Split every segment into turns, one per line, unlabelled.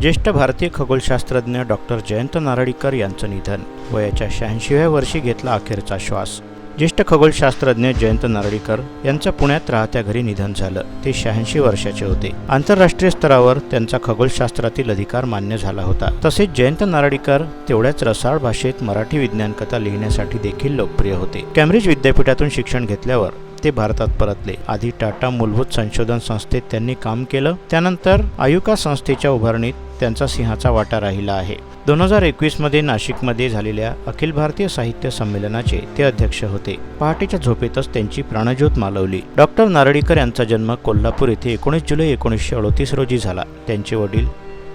ज्येष्ठ भारतीय खगोलशास्त्रज्ञ डॉक्टर जयंत नारळीकर यांचं निधन. वयाच्या शहाऐंशीव्या वर्षी घेतला अखेरचा श्वास. ज्येष्ठ खगोलशास्त्रज्ञ जयंत नारळीकर यांचं पुण्यात राहत्या घरी निधन झालं. ते शहाऐंशी वर्षाचे होते. आंतरराष्ट्रीय स्तरावर त्यांचा खगोलशास्त्रातील अधिकार मान्य झाला होता. तसेच जयंत नारळीकर तेवढ्याच रसाळ भाषेत मराठी विज्ञान कथा लिहिण्यासाठी देखील लोकप्रिय होते. कॅम्ब्रिज विद्यापीठातून शिक्षण घेतल्यावर ते भारतात परतले. आधी टाटा मूलभूत संशोधन संस्थेत त्यांनी काम केलं. त्यानंतर आयुका संस्थेच्या उभारणीत त्यांचा सिंहाचा वाटा राहिला आहे. दोन हजार एकवीसमध्ये नाशिकमध्ये झालेल्या अखिल भारतीय साहित्य संमेलनाचे ते अध्यक्ष होते. पहाटेच्या झोपेतच त्यांची प्राणज्योत मालवली. डॉक्टर नारळीकर यांचा जन्म कोल्हापूर येथे एकोणीस जुलै एकोणीसशे अडोतीस रोजी झाला. त्यांचे वडील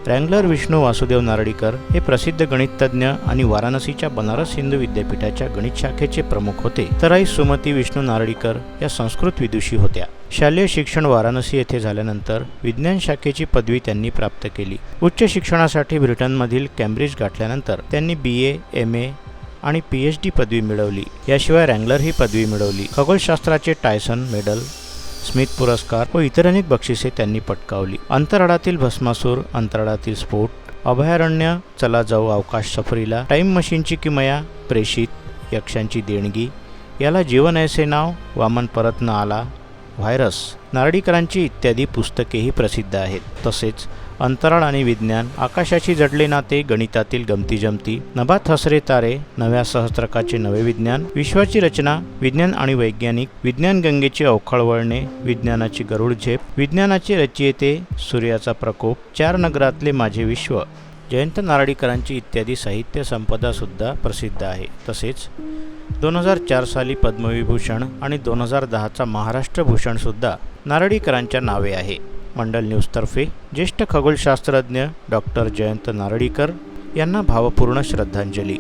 रँगलर विष्णू वासुदेव नारळीकर हे प्रसिद्ध गणिततज्ञ आणि वाराणसीच्या बनारस हिंदू विद्यापीठाच्या गणित शाखेचे प्रमुख होते. तर आई सुमती विष्णू नारळीकर या संस्कृत विदुषी होत्या. शालेय शिक्षण वाराणसी येथे झाल्यानंतर विज्ञान शाखेची पदवी त्यांनी प्राप्त केली. उच्च शिक्षणासाठी ब्रिटनमधील कॅम्ब्रिज गाठल्यानंतर त्यांनी बी ए एम ए आणि पी एच डी पदवी मिळवली. याशिवाय रँगलर ही पदवी मिळवली. खगोलशास्त्राचे टायसन मेडल स्मिथ पुरस्कार व इतर अनेक बक्षिसे त्यांनी पटकावली. अंतराळातील भस्मासूर अंतराळातील स्फोट अभयारण्य चला जाऊ अवकाश सफरीला टाईम मशीनची किमया प्रेषित यक्षांची देणगी याला जीवन ऐसे नाव वामन परत न आला व्हायरस नारळीकरांची इत्यादी पुस्तकेही प्रसिद्ध आहेत. तसेच अंतराळ आणि विज्ञान आकाशाशी जडले नाते गणितातील गमती जमती नभात हसरे तारे नव्या सहस्त्रकाचे नवे विज्ञान विश्वाची रचना विज्ञान आणि वैज्ञानिक विज्ञान गंगेची अवखळ वळणे विज्ञानाची गरुड झेप विज्ञानाचे रचयिते सूर्याचा प्रकोप चार नगरातले माझे विश्व. जयंत नारळीकरांची इत्यादी साहित्य संपदासुद्धा प्रसिद्ध आहे. तसेच दोन हजार चार साली पद्मविभूषण आणि दोन हजार दहाचा महाराष्ट्र भूषणसुद्धा नारळीकरांच्या नावे आहे. मंडल न्यूजतर्फे ज्येष्ठ खगोलशास्त्रज्ञ डॉक्टर जयंत नारळीकर यांना भावपूर्ण श्रद्धांजली.